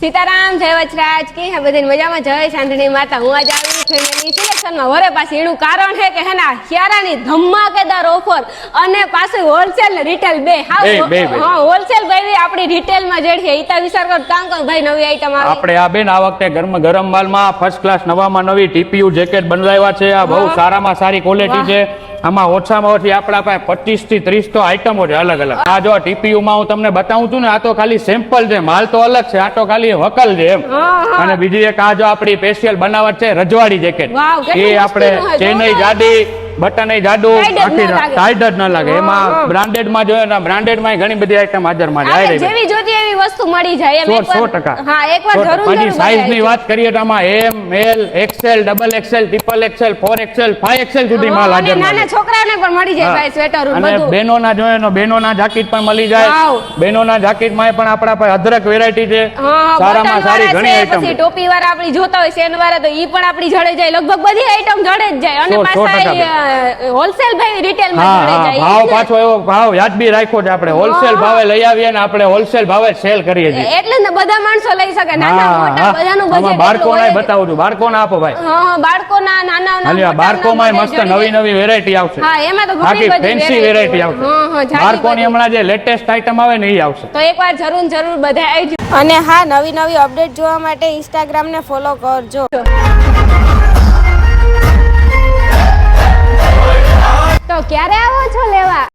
સીતારામ જય વચરાજ કે હે બધી મજામાં? જય ચાંદની માતા. હું આજે આવી ફેમિલી સિલેક્શનમાં વરે પાછી એનું કારણ છે કે હેના હિયારાની ધમાકેદાર ઓફર અને પાછું હોલસેલ ને રિટેલ બે હા હોલસેલ ભાઈ આપણી રિટેલમાં જેડ છે ઈતા વિચાર કર કામ કર ભાઈ નવી આઈટમ આવી. આપણે આ બેન આ વખતે ગરમ ગરમ માલમાં ફર્સ્ટ ક્લાસ નવામાં નવી ટીપીયુ જેકેટ બનાવ્યા છે. આ બહુ સારામાં સારી ક્વોલિટી છે. આમાં ઓછામાં ઓછી આપણા પાસે પચીસથી ત્રીસ તો આઈટમો છે અલગ અલગ. આ જો ટીપીયુ માં હું તમને બતાવું છું ને આ તો ખાલી સેમ્પલ છે માલ તો અલગ છે આ તો ખાલી વકલ છે એમ. અને બીજી એક આ જો આપણી સ્પેશિયલ બનાવટ છે રજવાડી જેકેટ એ આપણે ચેન્નઈ જાડી બટન જાડુ. ટાઈટ જ ન લાગે. એમાં બ્રાન્ડેડમાં જોઈએ ને બ્રાન્ડેડમાં ઘણી બધી આઈટમ હાજરમાં છે. જાય રહી વસ્તુ મળી જાય એમ એકવાર- સો ટકા. હા એકવાર જરૂર. જરૂર સાઈઝની વાત કરીએ તો આમાં M L XL double XL triple XL four XL five XL સુધી માલ અને હાજર નાના છોકરાઓને પણ મળી જાય ભાઈ સ્વેટર અને બધું. બેનોના જોઈએ તો બેનોના જાકીટ પણ મળી જાય. બેનોના જાકીટમાં પણ આપણા પાસે અદરક વેરાયટી છે. સારામાં સારી ઘણી આઈટમ પછી ટોપી વાળા આપણી જોતા હોય સેન વાળા તો ઈ પણ આપણી જડે જાય. લગભગ બધી આઈટમ જડે જ જાય. અને પાછા હોલસેલ ભાઈ. રિટેલમાં જડે જાય. ભાવ પાછો એવો ભાવ યાદબી રાખ્યો છે આપણે. હોલસેલ ભાવે લઈ આવીએ ને આપણે હોલસેલ ભાવે સેલ કરીએ છીએ. એટલે ને બધા માણસો લઈ શકે. નાના મોટા બધાનું બજેટ બાળકોના બતાવું છું. બાળકોને આપો ભાઈ. હા બાળકોના નાના નાના બાળકોમાં મસ્ત નવી નવી વેરાયટી આવશે. હા એમાં તો ઘણી બધી ફેન્સી વેરાયટી આવશે. હા, હા, બાળકોની હમણાં જે લેટેસ્ટ આઈટમ આવે ને એ આવશે. તો એકવાર જરૂર જરૂર બધા આવી અને હા નવી નવી અપડેટ જોવા માટે ઇન્સ્ટાગ્રામ ને ફોલો કરજો. તો ક્યારે આવો છો લેવા?